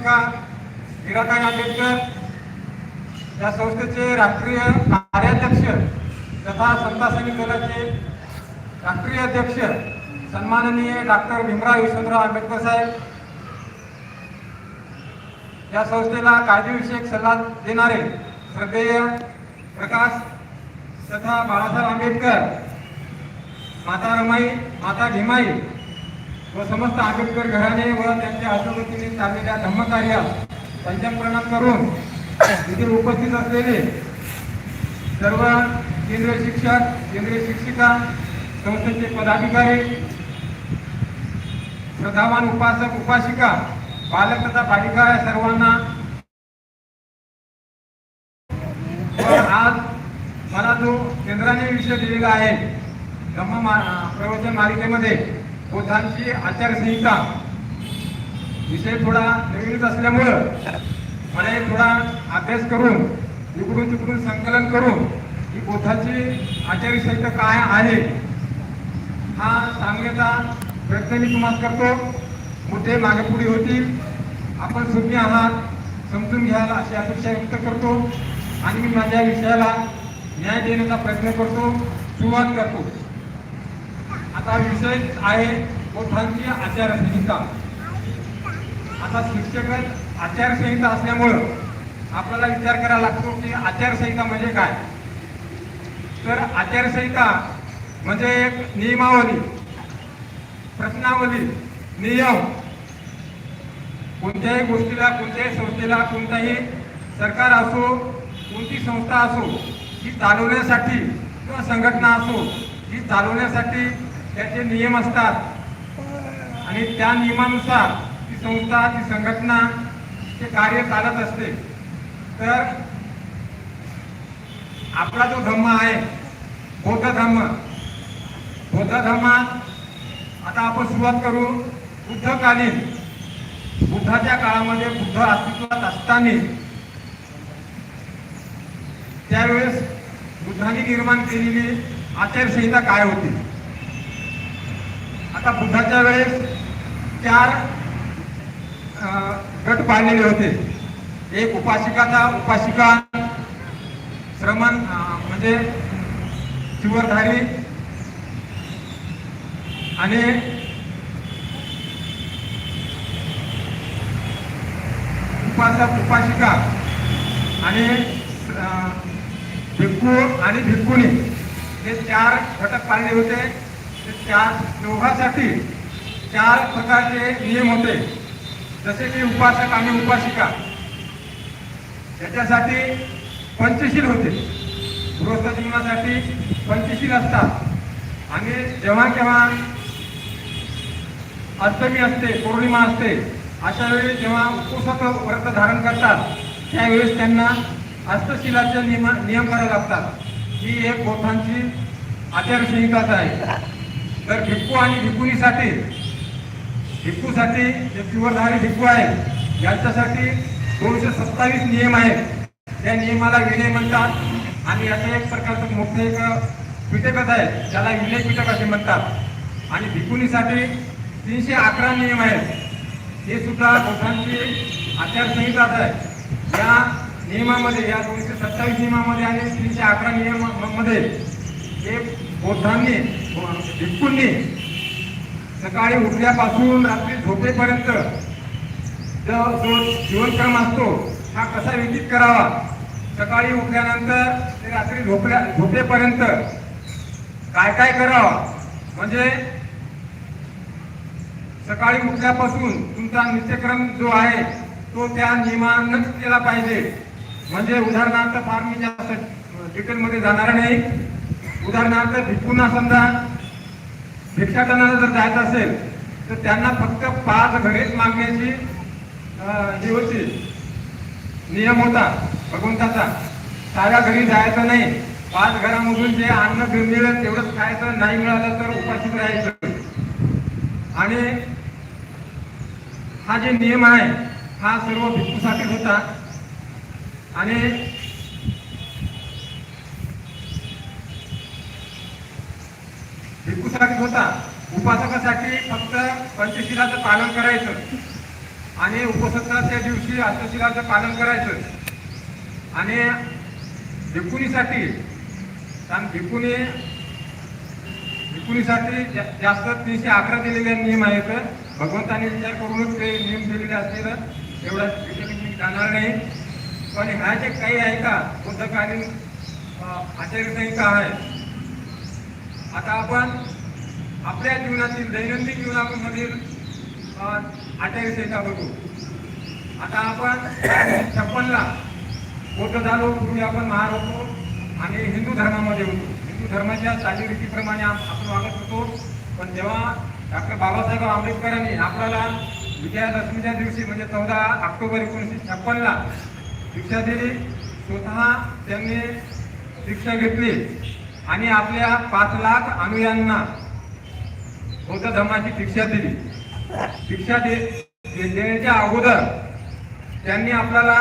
उपासिका मीराताई आंबेडकर या संस्थेचे राष्ट्रीय कार्याध्यक्ष तथा समता दलाचे राष्ट्रीय अध्यक्ष सन्माननीय डॉक्टर भीमराव यशवंतराव आंबेडकर साहेब. या संस्थेला कायदेविषयक सल्ला देणारे श्रद्धेय प्रकाश तथा बाळासाहेब आंबेडकर माता रमाई माता भीमाई व समस्त आंबेडकर घराणे व त्यांच्या हस्तगतीने चाललेल्या धम्मकार्यास त्यांच्या प्रणाम करून तिथे उपस्थित असलेले सर्व केंद्रीय शिक्षक केंद्रीय शिक्षिका संस्थेचे पदाधिकारी श्रद्धावान उपासक उपासिका बालक तथा बालिका या सर्वांना आज मला जो केंद्राने विषय दिलेला आहे धम्म प्रवचन मालिकेमध्ये बुद्धांची आचारसंहिता. विषय थोडा नवीनच असल्यामुळं मला एक थोडा अभ्यास करून इकडून तिकडून संकलन करून ही बुद्धाची आचारसंहिता काय आहे हा सांगण्याचा प्रयत्न मी तुम्हाला करतो. मुद्दे मागे पुढे होतील. आपण सुज्ञ आहात समजून घ्याल अशी अपेक्षा व्यक्त करतो. आणि मी माझ्या विषयाला न्याय देण्याचा प्रयत्न करतो. सुरुवात करतो. आता विषय आहे बुद्धांची आचारसंहिता. आता शिक्षक आचारसंहिता असल्यामुळं आपल्याला विचार करावा लागतो की आचारसंहिता म्हणजे काय? तर आचारसंहिता म्हणजे एक नियमावली प्रश्नावली नियम. कोणत्याही गोष्टीला कोणत्याही संस्थेला कोणताही सरकार असो कोणती संस्था असो ही चालवण्यासाठी किंवा संघटना असो ही चालवण्यासाठी त्याचे नियम असतात. आणि त्या नियमानुसार ती संस्था ती संघटना ते कार्य चालत असते. तर आपला जो धम्म आहे बौद्ध धम्म बौद्ध धर्मात आता आपण सुरुवात करू. बुद्धकालीन बुद्धाच्या काळामध्ये बुद्ध अस्तित्वात असताना त्यावेळेस बुद्धांनी निर्माण केलेली आचारसंहिता काय होती? आता बुद्धाच्या वेळेस चार अं, गट पाळलेले होते. एक उपासिकाचा उपासिका श्रमण म्हणजे चिवरधारी आणि उपासक उपासिका आणि भिक्खू आणि भिक्खुनी. हे चार घटक पाळले होते. चार दोघांसाठी चार प्रकारचे नियम होते. जसे की उपासक आणि उपासिका. त्याच्यासाठी पंचशील होते. गृहस्थ जीवनासाठी पंचशील असतात. आणि जेव्हा केव्हा अष्टमी असते पौर्णिमा असते अशा वेळी जेव्हा उपवासाचं व्रत धारण करतात त्यावेळेस त्यांना अष्टशिलाचे नियम नियम करावे लागतात. ही एक मोठांची आचारसंहिताच आहे. तर भिक्खू आणि भिक्खुनीसाठी भिक्खूसाठी जे पिवरधारी भिक्खू आहेत यांच्यासाठी दोनशे सत्तावीस नियम आहेत. त्या नियमाला विनय म्हणतात आणि याचं एक प्रकारचं मोठं एक पिटकच आहे. त्याला विनय पिटक असे म्हणतात. आणि भिकुनीसाठी तीनशे अकरा नियम आहेत. हे सुद्धा बौद्धांची आचारसंहिताच आहे. या नियमामध्ये या दोनशे सत्तावीस नियमामध्ये आणि तीनशे अकरा नियमामध्ये हे बौद्धांनी भिक्कूंनी सकाळी उठल्यापासून रात्री झोपेपर्यंत जो जो जीवनक्रम असतो हा कसा व्यतीत करावा? सकाळी उठल्यानंतर ते रात्री झोपल्या झोपेपर्यंत काय काय करावं? म्हणजे सकाळी उठल्यापासून तुमचा नित्यक्रम जो आहे तो त्या नियमानंच केला पाहिजे. म्हणजे उदाहरणार्थ फार मी जास्त डिटेलमध्ये जाणार नाही. उदाहरणार्थ भिक्खूंना समजा भिक्षाटनाला जर जायचं असेल तर त्यांना फक्त पाच घरेच मागण्याची ही होती. नियम होता भगवंताचा. साऱ्या घरी जायचं नाही. पाच घरामधून जे अन्न मिळेल तेवढंच खायचं नाही मिळालं तर उपस्थित राहायचं. आणि हा जे नियम आहे हा सर्व भिक्खूसाठी होता. आणि भिक्खूसाठी होता. उपासकासाठी फक्त पंचशिलाचं पालन करायचं. आणि उपसत्ताच्या दिवशी अष्टशिलाचं पालन करायचं. आणि भिक्खुनीसाठी कारण भिक्खुनी भिक्खुनीसाठी जा- जास्त तीनशे अकरा दिलेले नियम आहेत. भगवंताने विचार करूनच ते नियम दिलेले असतील. एवढा मी जाणार नाही. पण ह्या जे काही आहे का बुद्धकालीन आचार्यसंहिता आहे आता आपण आपल्या जीवनातील दैनंदिन जीवनामधील अं, आचारसंहिता बघू. आता आपण छप्पनला बोध झालो पूर्वी आपण महार होतो आणि हिंदू धर्मामध्ये होतो. हिंदू धर्माच्या चालीरीतीप्रमाणे आपण वागत होतो. पण जेव्हा डॉक्टर बाबासाहेब आंबेडकरांनी आपल्याला विजयादशमीच्या दिवशी म्हणजे चौदा ऑक्टोबर एकोणीसशे छप्पनला दीक्षा दिली स्वतः त्यांनी दीक्षा घेतली. आणि आपल्या पाच लाख अनुयांना बौद्ध धर्माची शिक्षा दिली. शिक्षा दे देण्याच्या अगोदर त्यांनी आपल्याला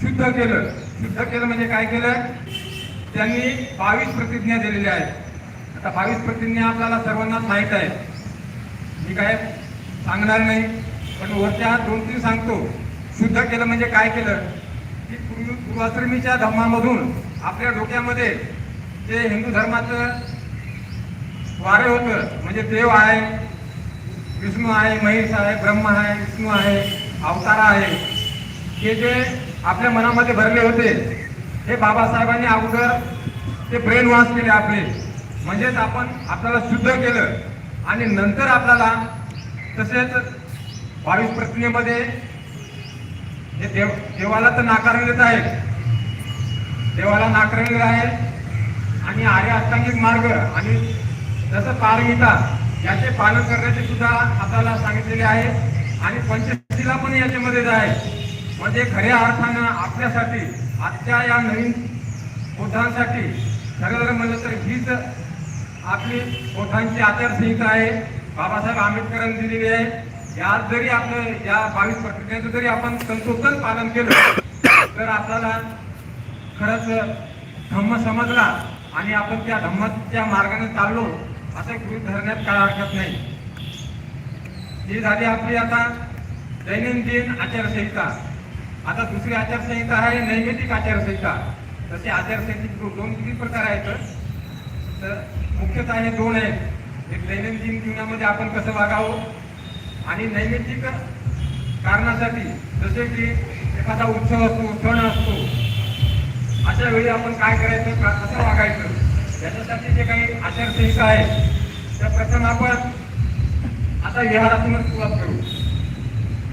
शुद्ध केलं. शुद्ध केलं म्हणजे काय केलं? त्यांनी बावीस प्रतिज्ञा दिलेल्या आहेत. आता बावीस प्रतिज्ञा आपल्याला सर्वांना माहीत आहे मी काय सांगणार नाही पण वरच्या दोन तीन सांगतो. शुद्ध केलं म्हणजे काय केलं? की पूर्वाश्रमीच्या धर्मामधून आपल्या डोक्यामध्ये ते हिंदू धर्माचं वारे होतं. म्हणजे देव आहे विष्णू आहे महेश आहे ब्रह्म आहे विष्णू आहे अवतारा आहे. हे जे आपल्या मनामध्ये भरले होते हे बाबासाहेबांनी अगोदर ते ब्रेन वॉश केले आपले. म्हणजेच आपण आपल्याला शुद्ध केलं. आणि नंतर आपल्याला तसेच बावीस प्रतिमेमध्ये हे देव देवाला तर नाकारलेलं आहे देवाला नाकारलेलं आहे आणि आर्य अष्टांगिक मार्ग आणि जसं पारगीता याचे पालन करण्याचे सुद्धा आपल्याला सांगितलेले आहे. आणि पंचशीला पण याच्यामध्येच आहे. म्हणजे खऱ्या अर्थानं आपल्यासाठी आजच्या या नवीन बौद्धांसाठी खरं जर म्हणलं तर हीच आपली बौद्धांची आचारसंहिता आहे. बाबासाहेब आंबेडकरांनी दिलेली आहे. यात जरी आपलं या बावीस प्रतिज्ञेचं जरी आपण संतोषन पालन केलं तर आपल्याला खरंच धम्म समजला. आणि आपण त्या धम्माच्या मार्गाने चाललो असं गृहीत धरण्यात काय हरकत नाही. ही झाली आपली आता दैनंदिन आचारसंहिता. आता दुसरी आचारसंहिता आहे नैमितिक आचारसंहिता. तसे आचारसंहितेचे दोन किती प्रकार आहेत? तर मुख्यतः हे दोन आहेत. एक दैनंदिन जीवनामध्ये आपण कसं वागावं? आणि नैमितिक कारणासाठी जसे की एखादा उत्सव असतो सण असतो अशा वेळी आपण काय करायचं? का- कसं वागायचं? याच्यासाठी जे काही आचारसंहिता आहे त्या प्रथम आपण आता विहारातूनच सुरुवात करू.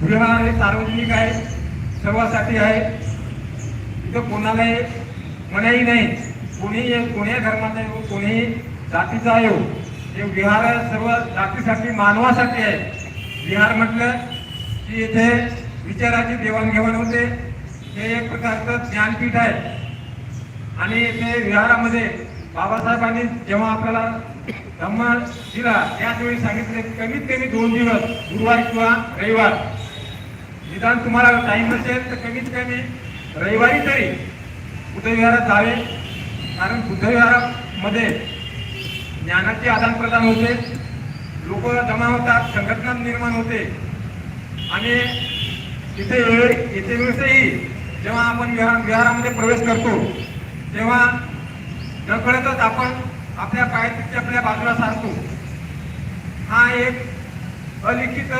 विहार हे सार्वजनिक आहे सर्वासाठी आहे. इथं कोणालाही मनाई नाही कोणीही कोणीही धर्माचा येऊ कोणीही जातीचा येऊ हे विहार सर्व जातीसाठी मानवासाठी आहे. विहार म्हटलं की इथे विचाराची देवाणघेवाण होते. हे एक प्रकारचं ज्ञानपीठ आहे. आणि ते विहारामध्ये बाबासाहेबांनी जेव्हा आपल्याला धम्म दिला त्याच वेळी सांगितले कमीत कमी दोन दिवस गुरुवार किंवा रविवार. निदान तुम्हाला टाईम नसेल तर कमीत कमी रविवारी तरी बुद्धविहारात जावे. कारण बुद्धविहारामध्ये ज्ञानाचे आदान प्रदान होते लोक जमा होतात संघटना निर्माण होते. आणि तिथे वेळ येथे वेळेसही जेव्हा आपण विहार विहारामध्ये प्रवेश करतो तेव्हा नकळतच आपण आपल्या पायाची आपल्या बाजूला सारतो हा एक अलिखित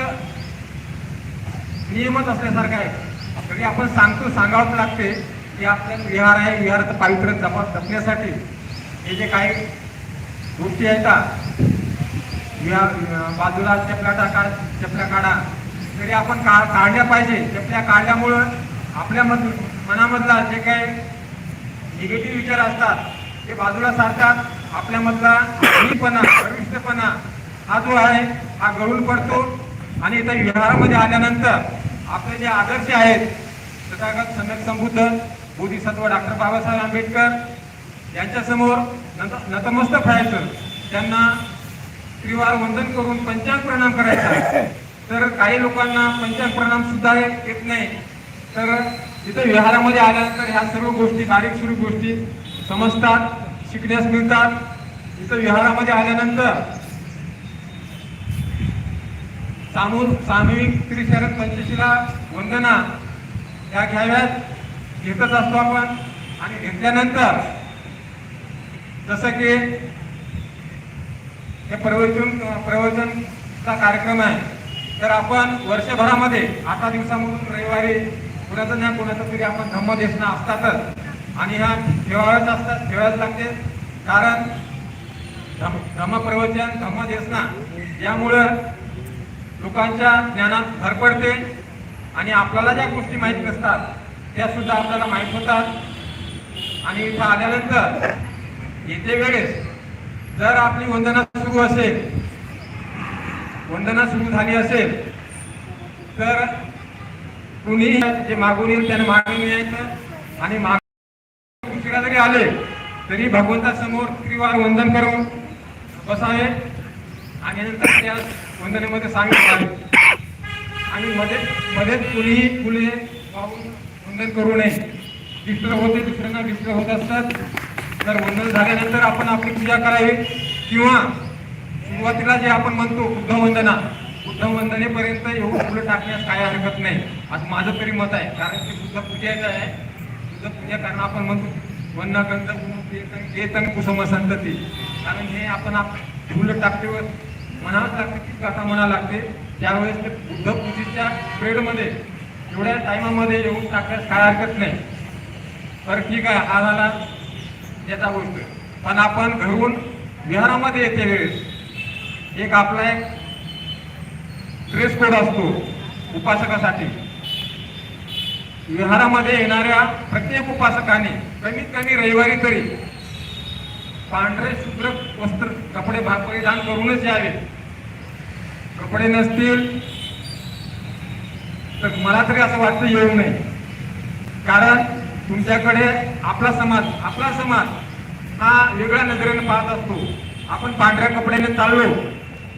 नियमच असल्यासारखा आहे. तरी आपण सांगतो सांगावंच लागते की आपल्या विहार आहे विहाराचं पावित्र्य जपा जपण्यासाठी. हे जे काही गोष्टी आहेत का विहार बाजूला चपला टाका चपल्या काढा. तरी आपण का काढल्या पाहिजे. चपल्या काढल्यामुळं आपल्या मध मनामधला जे काही निगेटिव्ह विचार असतात ते बाजूला सारतात. आपल्यामधला मीपणा गर्विष्ठपणा हा जो आहे हा गळून पडतो. आणि इथं विहारामध्ये आल्यानंतर आपले जे आदर्श आहेत तथागत सम्यक संबुद्ध बोधिसत्व डॉक्टर बाबासाहेब आंबेडकर यांच्यासमोर नत नतमस्तक व्हायचं. त्यांना त्रिवार वंदन करून पंचांग प्रणाम करायचा. तर काही लोकांना पंचांग प्रणाम सुद्धा येत नाही. तर तिथं विहारामध्ये आल्यानंतर ह्या सर्व गोष्टी बारीक सुरू गोष्टी समजतात शिकण्यास मिळतात. इथं विहारामध्ये आल्यानंतर सामू सामूहिक त्रिशरण पंचशीला वंदना या घ्याव्यात. घेतच असतो आपण. आणि घेतल्यानंतर जसं की हे प्रवचन प्रवचनचा कार्यक्रम आहे. तर आपण वर्षभरामध्ये आठ दिवसामधून रविवारी कुणाचं नाही कुणाचं तरी आपण धम्म असतातच. आणि ह्या ठेवाव्याच असतात ठेवायच लागते. कारण धम धम्म प्रवचन यामुळं लोकांच्या ज्ञानात भर पडते. आणि आपल्याला ज्या गोष्टी माहीत नसतात त्या सुद्धा आपल्याला माहीत होतात. आणि इथं आल्यानंतर येते वेळेस जर आपली वंदना सुरू असेल वंदना सुरू झाली असेल तर कुणी जे मागून येईल त्याने मागून यायचं. आणि माग उशिरा जरी आले तरी भगवंतासमोर त्रिवार वंदन करून बसावे. आणि नंतर त्या वंदनेमध्ये सांगितले आणि मध्ये मध्येच कुणीही फुले पाहून वंदन करू नये. डिस्टर्ब होते दुसऱ्यांना डिस्टर्ब होत असतात. तर वंदन झाल्यानंतर आपण आपली पूजा करावी. किंवा सुरुवातीला जे आपण म्हणतो बुद्ध बुद्धवंदनेपर्यंत येऊन एवढं फुलं टाकण्यास काय हरकत नाही. असं माझं तरी मत आहे. कारण की बुद्ध पूजेचं आहे. बुद्ध पूजा करणं आपण म्हणतो वन्न गंध केतन कुसुम संतती. कारण हे आपण आप फुलं टाकते म्हणावंच लागते की कथा म्हणा लागते. त्यावेळेस ते बुद्ध पूजेच्या पिरियडमध्ये एवढ्या टायमामध्ये येऊन टाकण्यास काय हरकत नाही. तर ठीक आहे हा झाला याचा गोष्ट. पण आपण घरून विहारामध्ये येते वेळेस. एक आपला एक ड्रेस कोड असतो उपासकासाठी. विहारामध्ये येणाऱ्या प्रत्येक उपासकाने कमीत कमी रविवारी तरी पांढरे शुभ्र वस्त्र कपडे भाग परिधान करूनच यावे. कपडे नसतील तर मला तरी असं वाटतं येऊ नये. कारण तुमच्याकडे आपला समाज आपला समाज हा वेगळ्या नजरेने पाहत असतो. आपण पांढऱ्या कपड्याने चाललो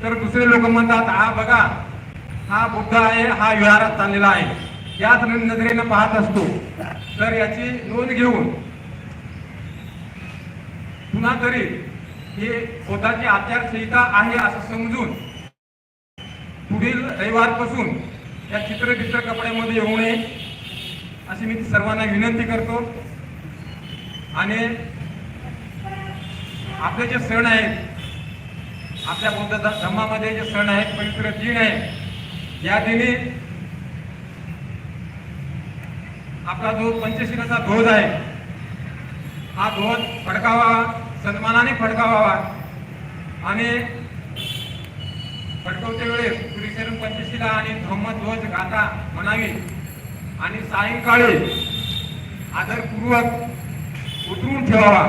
तर दुसरे लोक म्हणतात हा बघा हा बुद्ध आहे हा विहारात चाललेला आहे. याच नजरेनं पाहत असतो. तर याची नोंद घेऊन पुन्हा तरी हे स्वतःची आचारसंहिता आहे असं समजून पुढील रविवारपासून या चित्र चित्र कपड्यामध्ये येऊ नये अशी मी सर्वांना विनंती करतो. आणि आपले जे सण आहेत आपल्या बौद्ध धर्मामध्ये जे सण आहेत पवित्र दिन आहे या दिनी आपला जो पंचशिराचा ध्वज आहे हा ध्वज फडकावा सन्मानाने फडकावा आणि फडकवते वेळेस श्रीशरण पंचशिला आणि धम्मध्वज गाथा म्हणावी. आणि सायंकाळी आदरपूर्वक उतरून ठेवावा.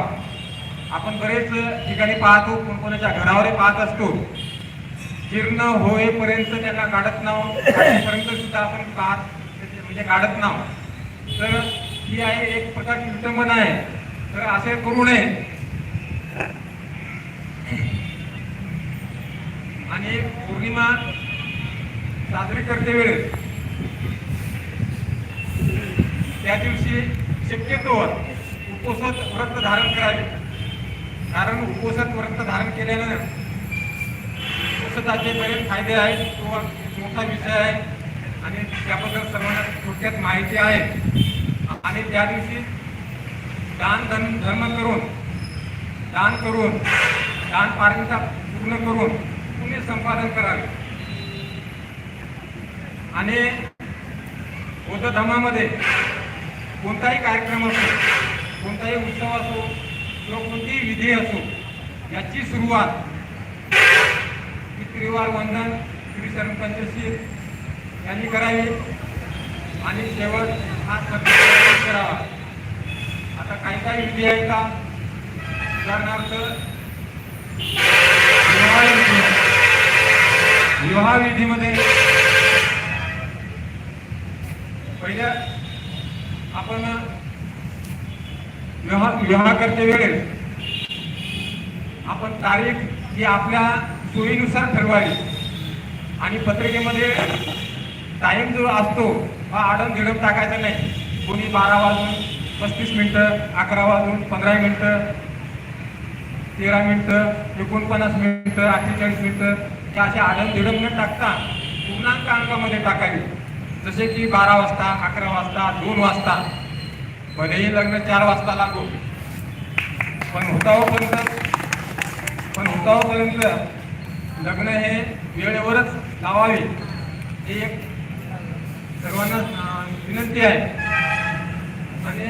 आपण बरेच ठिकाणी पाहतो कोणकोणाच्या घरावर पाहत असतो. जीर्ण होईपर्यंत त्यांना काढत नाव पर्यंत सुद्धा आपण पाहत म्हणजे काढत नाव. तर ही आहे एक प्रकारची विटंबना आहे. तर असे करू नये. आणि पौर्णिमा साजरी करते वेळेस. त्या दिवशी शक्यतोवर उपोषण व्रत धारण करावे. कारण उपोषण व्रत धारण केल्यानं उपोषणाचे बरेच फायदे आहेत तो मोठा विषय आहे. आणि त्याबद्दल सर्वांना थोडक्यात माहिती आहे. आणि त्या दिवशी दान धर्म धर्म करून दान करून दान पारमिता पूर्ण करून पुण्य संपादन करावे. आणि बौद्ध धर्मामध्ये कोणताही कार्यक्रम असो कोणताही उत्सव असो किंवा कोणतीही विधी असो याची सुरुवात त्रिवार वंदन श्री शरण यांनी करावी. आणि शेवट हा सत्य करावा. आता काही काही विधी आहेत का? उदाहरणार्थ विवाह विधी. विवाह विधीमध्ये पहिल्या आपण विवाह विवाह करते वेळेस आपण तारीख ही आपल्या सोयीनुसार ठरवावी. आणि पत्रिकेमध्ये टाईम जो असतो हा आडम झिडम टाकायचा नाही. कोणी बारा वाजून पस्तीस मिनटं अकरा वाजून पंधरा मिनटं तेरा मिनटं एकोणपन्नास मिनटं अठ्ठेचाळीस मिनटं हे असे आडम झिडम न टाकता पूर्णांक अंकामध्ये टाकावी. जसे की बारा वाजता अकरा वाजता दोन वाजता. भलेही लग्न चार वाजता लागू. पण होतापर्यंत पण होतापर्यंत लग्न हे वेळेवरच लावावे. हे एक सर्वांना विनंती आहे. आणि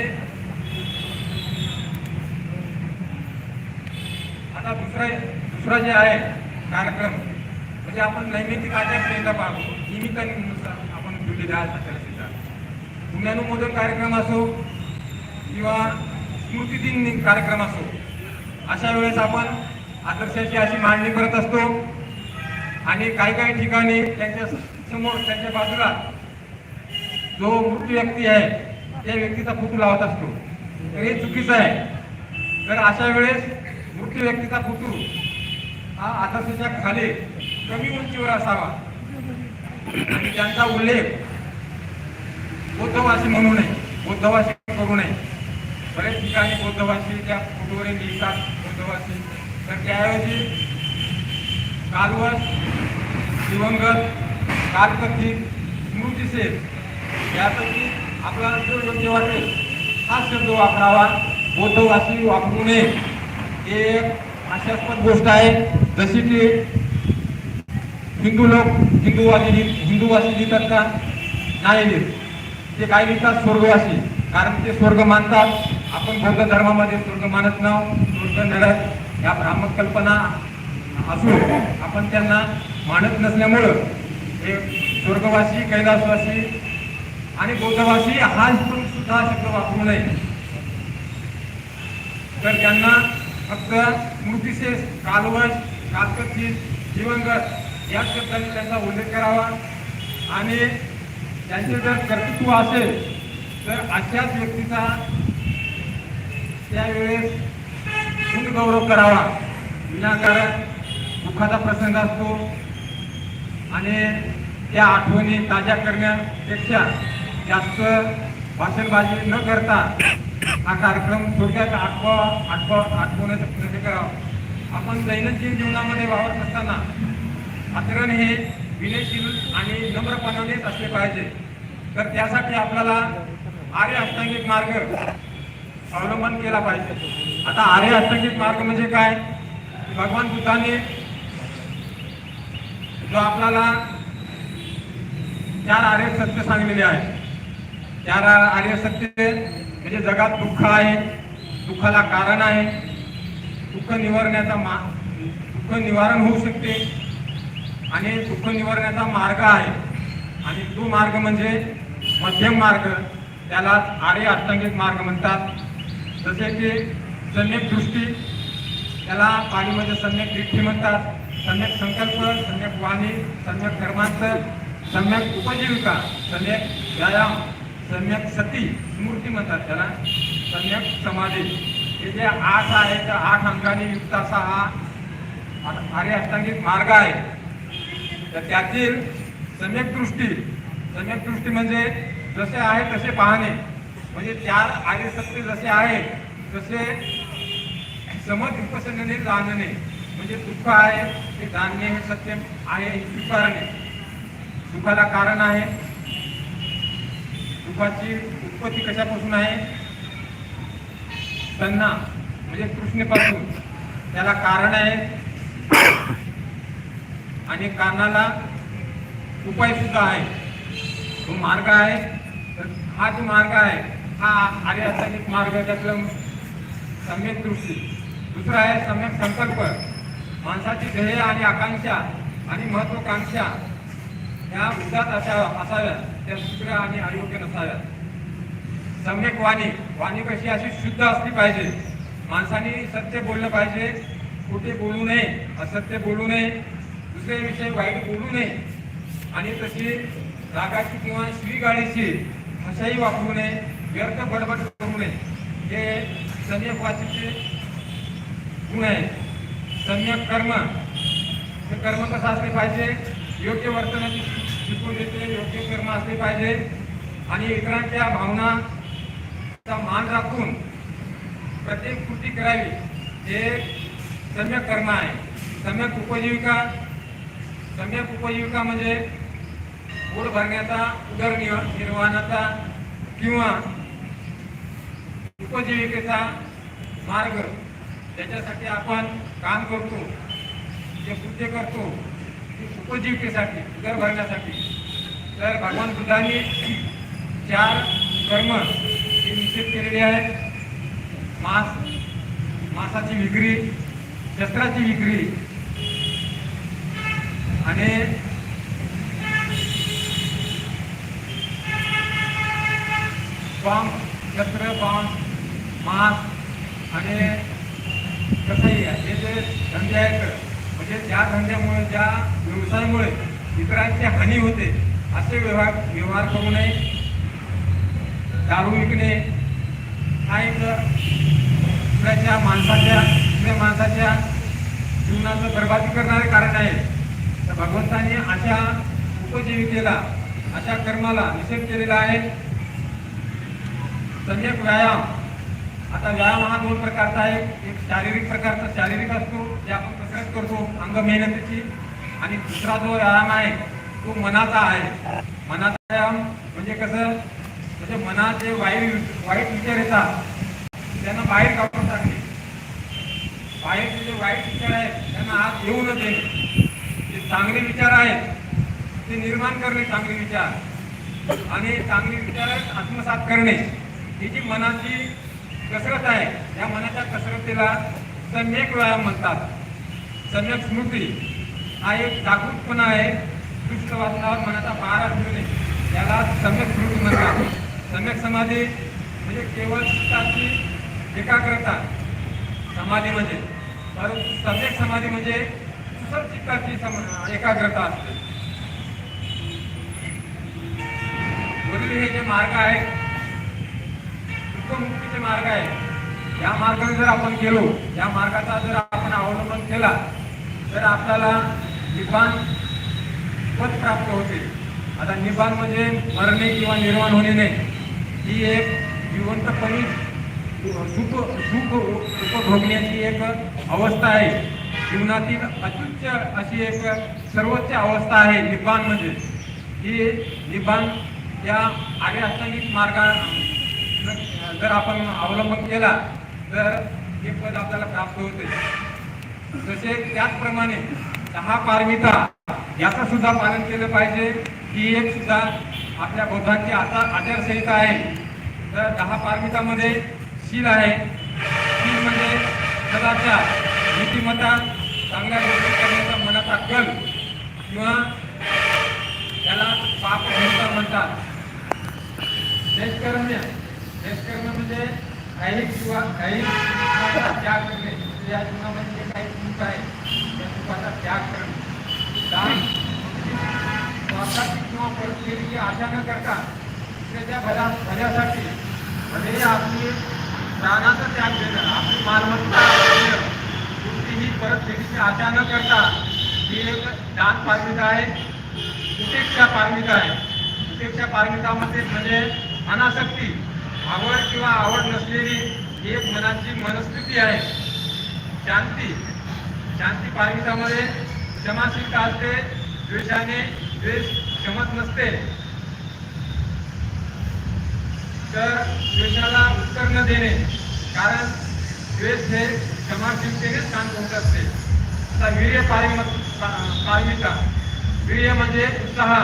आता दुसरा दुसरा जे आहे कार्यक्रम म्हणजे आपण नैमित्तिक आचारसंहिता पाहतो निमित्तानुसार आपण दिलेला आहे आचारसंहिता. पुण्यानुमोदन कार्यक्रम असो किंवा स्मृतिदिन कार्यक्रम असो अशा वेळेस आपण आदर्शाची अशी मांडणी करत असतो. आणि काही काही ठिकाणी त्यांच्यासमोर त्यांच्या बाजूला जो मृत्यू व्यक्ती आहे त्या व्यक्तीचा फोटो लावत असतो. तर हे चुकीचं आहे. तर अशा वेळेस मृत्यू व्यक्तीचा फोटो हा आदर्शाच्या खाली कमी उंचीवर असावा. आणि त्यांचा उल्लेख बौद्धवासी म्हणू नये बौद्धवासी करू नये. बरेच ठिकाणी बौद्धवासी त्या फोटोवर लिहितात बौद्धवासी. तर त्याऐवजी कालवर दिवंगत कालकथित स्मृतिशेष यासाठी आपला जो योग्य वाटेल हा शब्द वापरावा. बौद्धवासी वापरू नये. हे एक गोष्ट आहे. जशी की हिंदू लोक हिंदूवादी लिहित हिंदूवासी लिहितात का नाही लिहित ते काय लिहितात? स्वर्गवासी. कारण ते स्वर्ग मानतात. आपण बौद्ध धर्मामध्ये स्वर्ग मानत नाव स्वर्ग नरक या भ्रामक कल्पना असून आपण त्यांना मानत नसल्यामुळं हे स्वर्गवासी कैलासवासी आणि बौद्धवासी हा पण सुद्धा शब्द वापरू नये. तर त्यांना फक्त स्मृतिशेष कालवश कालकथित दिवंगत या शब्दांनी त्यांचा उल्लेख करावा. आणि त्यांचे जर कर्तृत्व असेल तर अशाच व्यक्तीचा त्यावेळेस गौरव करावा. विनाकारण दुःखाचा प्रसंग असतो. आणि त्या आठवणी ताज्या करण्यापेक्षा जास्त भाषणबाजी न करता हा कार्यक्रम थोडक्यात आठवा आठवा आठवण्याचा प्रयत्न करावा. आपण दैनंदिन जीवनामध्ये वावरत असताना आचरण हे विनयशील आणि नम्रपणानेच असले पाहिजे. तर त्यासाठी आपल्याला आर्य अष्टांगिक मार्ग अवलंबन केला पाहिजे. आता आर्य अष्टांगिक मार्ग म्हणजे काय? भगवान बुद्धाने जो आपल्याला चार आर्य सत्य सांगलेले आहे. चार आर्य सत्य म्हणजे जगात दुःख आहे. दुःखाला कारण आहे. दुःख निवारण्याचा मा दुःख निवारण होऊ शकते. आणि दुःख निवारण्याचा मार्ग आहे. आणि तो मार्ग म्हणजे मध्यम मार्ग. त्याला आर्य अष्टांगिक मार्ग म्हणतात. जसे की सम्यक दृष्टी त्याला पाणीमध्ये सम्यक दृष्टी म्हणतात. सम्यक संकल्प सम्यक वाणी सम्यक कर्मांतर सम्यक उपजीविका सम्यक व्यायाम सम्यक सती स्मृती म्हणतात त्याला. सम्यक समाधी. हे जे आठ आहे त्या आठ अंकाने युक्त असा हा आर्य अष्टांगिक मार्ग आहे. तर त्यातील सम्यक दृष्टी सम्यक दृष्टी म्हणजे जसे आहे तसे पाहणे. म्हणजे चार आर्य जसे आहे तसे समज विपसनाने जाणणे म्हणजे दुःख आहे ते जाणणे हे सत्य आहे हे स्वीकारणे दुःखाला कारण आहे. दुःखाची उत्पत्ती कशापासून आहे? त्यांना म्हणजे कृष्णेपासून. त्याला कारण आहे. आणि कारणाला उपाय सुद्धा आहे. तो मार्ग आहे. तर हा जो मार्ग आहे हा आर्य मार्ग त्यातलं सम्यक दृष्टी. दुसरा आहे सम्यक संकल्प. माणसाची ध्येय आणि आकांक्षा आणि महत्वाकांक्षा या उद्यात असाव्या असाव्या त्या शुद्र आणि अयोग्य नसाव्या सम्यक वाणी वाणी कशी अशी शुद्ध असली पाहिजे? माणसाने सत्य बोललं पाहिजे. खोटे बोलू नये असत्य बोलू नये. दुसऱ्याविषयी वाईट बोलू नये. आणि तशी रागाची किंवा श्रीगाळीची भाषाही वापरू नये. व्यर्थ बडबड करू नये. हे सम्यक गुण आहे सम्यक कर्म. हे कर्म कसं असले पाहिजे? योग्य वर्तनाची शिकवून देते योग्य कर्म असले पाहिजे. आणि इतरांच्या भावनाचा मान राखून प्रत्येक कृती करावी. हे सम्यक कर्म आहे. सम्यक उपजीविका सम्यक उपजीविका म्हणजे पोट भरण्याचा उदरनिर्वाह निर्वाहाचा किंवा उपजीविकेचा मार्ग. त्याच्यासाठी आपण काम करतो जे कृत्य करतो ते उपजीविकेसाठी घर भरण्यासाठी. तर भगवान बुद्धाने चार कर्म हे निश्चित केलेले आहेत. मांस मांसाची विक्री शस्त्राची विक्री आणि बॉम्ब शस्त्र बॉम्ब मांस आणि कसंही आहे हे जे धंदे आहेत म्हणजे त्या धंद्यामुळे ज्या व्यवसायामुळे इतरांची हानी होते असे व्यवहार व्यवहार करू नये दारू विकणे हा एक दुसऱ्याच्या माणसाच्या दुसऱ्या माणसाच्या जीवनाचं बरबादी करणारे कारण आहे. तर भगवंतांनी अशा उपजीविकेला अशा कर्माला निषेध केलेला आहे. सम्यक व्यायाम आता व्यायाम हा दोन प्रकारचा आहे. एक शारीरिक प्रकारचा शारीरिक असतो जे आपण कसरत करतो अंग मेहनतीची. आणि दुसरा जो व्यायाम आहे तो मनाचा आहे. मनाचा व्यायाम म्हणजे कसं म्हणजे मनात जे वाईट वाईट विचार येतात. त्यांना बाहेर काढून टाकणे बाहेरचे जे वाईट विचार आहेत त्यांना आज येऊ नये देणे जे चांगले विचार आहेत ते निर्माण करणे चांगले विचार. आणि चांगले विचार आत्मसात करणे. ही जी मनाची कसरत आहे या मनाच्या कसरतीला सम्यक व्यायाम म्हणतात. सम्यक स्मृती हा एक जागरूकपणा आहे. दुष्ट मनाचा पारा ठेवणे याला सम्यक स्मृती म्हणतात. सम्यक समाधी म्हणजे केवळ चित्ताची एकाग्रता. समाधी म्हणजे परंतु सम्यक समाधी म्हणजे सुसर चित्ताची सम- एकाग्रता असते. वरील हे जे मार्ग आहेत मुक्तीचे मार्ग आहे या मार्गाने जर आपण गेलो या मार्गाचा जर आपण अवलंबन केला तर आपल्याला निबान पद प्राप्त होते. आता निबाण म्हणजे मरणे किंवा निर्माण होणे नाही. ही एक जिवंतपणी सुख सुख उपभोगण्याची एक अवस्था आहे. जीवनातील अत्युच्च अशी एक सर्वोच्च अवस्था आहे निबान म्हणजे. ही निबान या आर्य अष्टांगिक मार्गा जर आपण अवलंबन केला तर हे पद आपल्याला प्राप्त होते. तसे त्याचप्रमाणे दहा पारमिता याचं सुद्धा पालन केलं पाहिजे. ही एक सुद्धा आपल्या बौद्धांची आता आचारसंहिता आहे. तर दहा पारमितामध्ये शील आहे. शील म्हणजे सदाचार नीतिमत्ता चांगल्या गोष्टी करण्याचा मनाचा कल किंवा त्याला पाप हिंसा म्हणतात देशकर्म्य देशकर्म म्हणजे ऐहिक किंवा काही त्याग करणे या जीवनामध्ये जे काही सुख आहे त्या सुखाचा त्याग करणे. दान स्वतःची किंवा परतफेरीची आशा न करता दुसऱ्याच्या भल्या भल्यासाठी म्हणजे आपली प्राणाचा त्याग देणं आपली मालमत्ता कुठलीही परतफेरीची आशा न करता ही एक दान पारमिता आहे उपेक्षा पारमिता आहे. उपेक्षा पारमितामध्ये म्हणजे अनासक्ती आवड किंवा आवड नसलेली ही एक मनाची मनस्थिती आहे. शांती. शांती पारमितामध्ये क्षमाशीलता असते द्वेषाने द्वेष क्षमत नसते. तर द्वेषाला उत्तर न देणे कारण द्वेष हे क्षमाशीलतेनेच काम होत असते. आता वीर्य पारिमत पारमिता वीर्य म्हणजे उत्साह.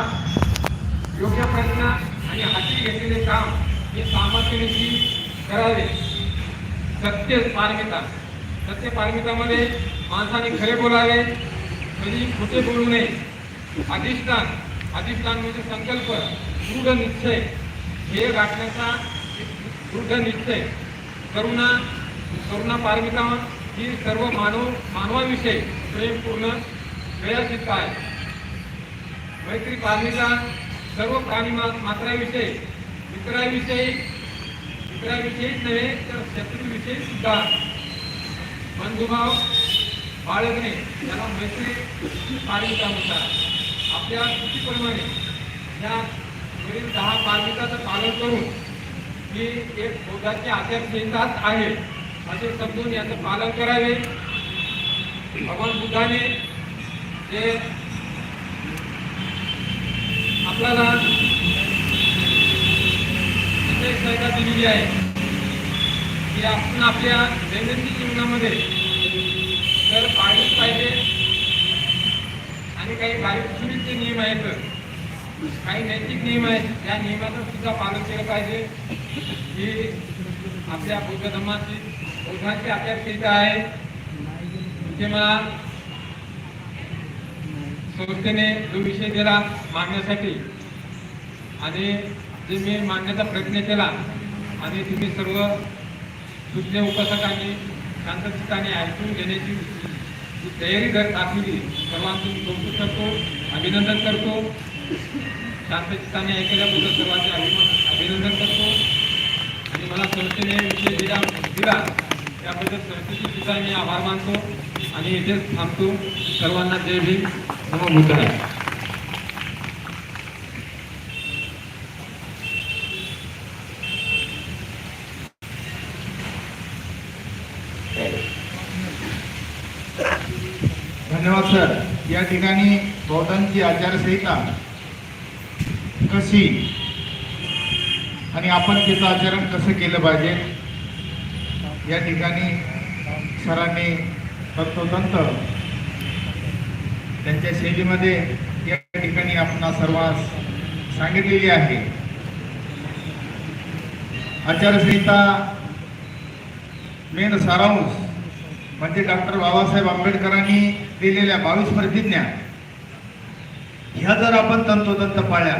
योग्य प्रयत्न आणि हाती घेतलेले काम हे सामर्थ्यनिशी करावे. सत्य पारमिता. सत्य पारमितामध्ये माणसाने खरे बोलावे कधी खोटे बोलू नये. अधिष्ठान अधिष्ठान म्हणजे संकल्प दृढ निश्चय. हे गाठण्याचा दृढ निश्चय. करुणा करुणा पारमिता ही सर्व मानव मानवाविषयी प्रेमपूर्ण प्रयासित आहे. मैत्री पारमिता सर्व प्राणी मात्राविषयी मित्राविषयी मित्राविषयीच नव्हे तर शत्रूविषयी सुद्धा. बंधुभाव बाळगणे याला मैत्री पारमिता म्हणतात. आपल्या कृतीप्रमाणे या वरील दहा पारमिताचं पालन करून ही एक बौद्धाची आचारसंहिताच आहे असे समजून याचं पालन करावे. भगवान बुद्धाने जे आपल्याला संहिता दिलेली आहे. की आपण आपल्या दैनंदिन जीवनामध्ये तर पाळलीच पाहिजे आणि काही बारीक नियम आहेत काही नैतिक नियम आहेत त्या नियमाचं सुद्धा पालन केलं पाहिजे. ही आपल्या बौद्ध धर्माची बौद्धांची आचारसंहिता आहे. ते मला संस्थेने जो विषय दिला मागण्यासाठी आणि जे मी मांडण्याचा प्रयत्न केला आणि तुम्ही सर्व सुज्ञ उपासकांनी शांतचित्ताने ऐकून घेण्याची तयारी जर दाखवली. सर्वांचं मी कौतुक करतो अभिनंदन करतो. शांतचित्ताने ऐकल्याबद्दल सर्वांचे अभिमान अभिनंदन करतो. आणि मला संस्थेने विषय दिला दिला. त्याबद्दल संस्थेची सुद्धा मी आभार मानतो आणि इथेच थांबतो. सर्वांना जय भीम. नमो बुद्धाय धन्यवाद सर या ठिकाणी बौद्धांची आचारसंहिता कशी आणि आपण तिचं आचरण कसं केलं पाहिजे? या ठिकाणी सरांनी तंतोतंत त्यांच्या शैलीमध्ये या ठिकाणी आपणा सर्वांस सांगितलेली आहे. आचारसंहिता मेन सारांश म्हणजे डॉक्टर बाबासाहेब आंबेडकरांनी दिलेल्या बावीस प्रतिज्ञा ह्या जर आपण तंतोतंत पाळल्या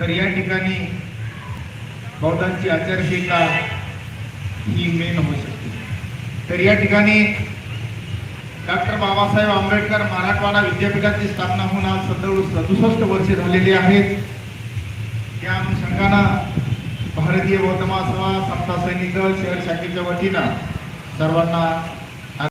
तर या ठिकाणी बौद्धांची आचारसंहिता ही मेन होऊ शकते. तर या ठिकाणी डॉक्टर बाबासाहेब आंबेडकर मराठवाडा विद्यापीठाची स्थापना होऊन आज सदळ सदुसष्ट वर्षे झालेली आहेत. त्या अनुषंगानं भारतीय बौद्ध महासभा समता सैनिक शहर शाखेच्या वतीनं सर्वांना